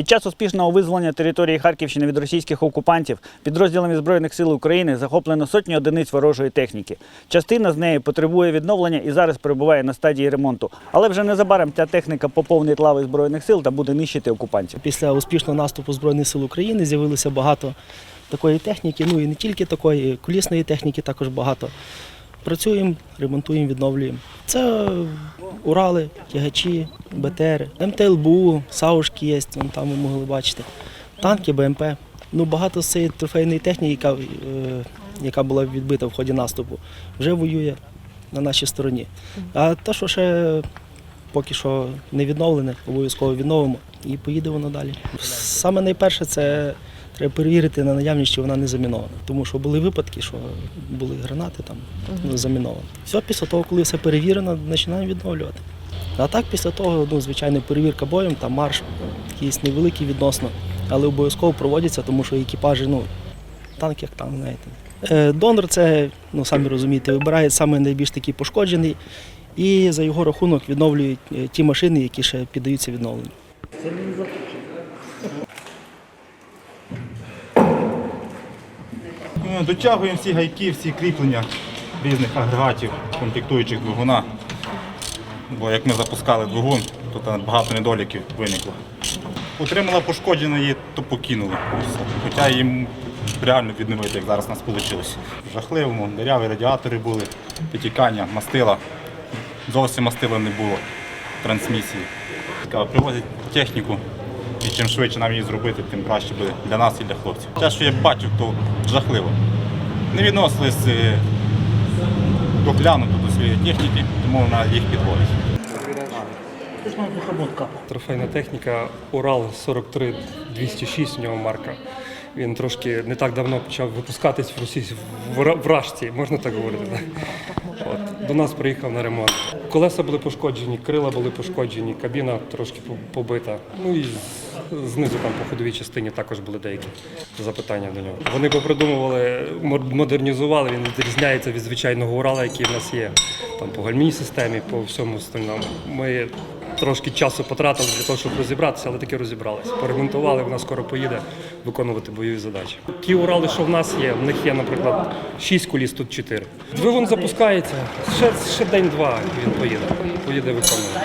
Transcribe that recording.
Під час успішного визволення території Харківщини від російських окупантів підрозділами Збройних сил України захоплено сотні одиниць ворожої техніки. Частина з неї потребує відновлення і зараз перебуває на стадії ремонту. Але вже незабаром ця техніка поповнить лави Збройних сил та буде нищити окупантів. Після успішного наступу Збройних сил України з'явилося багато такої техніки, ну і не тільки такої, колісної техніки також багато. Працюємо, ремонтуємо, відновлюємо. Це Урали, тягачі, БТР, МТЛБУ, Саушки є, вон там ви могли бачити. Танки, БМП. Ну, багато з цієї трофейної техніки, яка, е, яка була відбита в ході наступу, вже воює на нашій стороні. А те, що ще поки що не відновлене, обов'язково відновимо і поїде воно далі. Саме найперше це треба перевірити на наявність, чи вона не замінована. Тому що були випадки, що були гранати там ну, заміновані. Все після того, коли все перевірено, починаємо відновлювати. А так після того, ну, звичайно, перевірка боєм, там марш якийсь невеликий відносно, але обов'язково проводиться, тому що екіпажі, ну, танк як танк, знаєте. Е, Донор це, ну самі розумієте, вибирає саме найбільш такий пошкоджений і за його рахунок відновлюють е, ті машини, які ще піддаються відновленню. Ну, Дотягуємо всі гайки, всі кріплення різних агрегатів, комплектуючих двигуна. Бо як ми запускали двигун, то там багато недоліків виникло. Отримала пошкодження її, то покинули. Хоча їм реально відновити, як зараз у нас вийшло. В Жахливому, диряві радіатори були, підтікання, мастила. Зовсім мастила не було трансмісії. Привозять техніку, і чим швидше нам її зробити, тим краще буде для нас і для хлопців. Те, що я бачив, то жахливо. Не відносились е, доглянуто до своєї техніки, тому вона їх підводить. Трофейна техніка Урал 43 206 у нього марка. Він трошки не так давно почав випускатись в Росії в Рашці, можна так говорити. От. До нас приїхав на ремонт. Колеса були пошкоджені, крила були пошкоджені, кабіна трошки по- побита. Ну і знизу там по ходовій частині також були деякі запитання до нього. Вони попридумували, мод- модернізували, він відрізняється від звичайного Урала, який в нас є. Там по гальмій системі, по всьому остальному. Ми трошки часу потратили для того, щоб розібратися, але таки розібралися. Поремонтували, вона скоро поїде виконувати бойові задачі. Ті Урали, що в нас є, в них є, наприклад, 6 коліс, тут 4. Двигун запускається, ще, ще день-два він поїде. Поїде виконувати.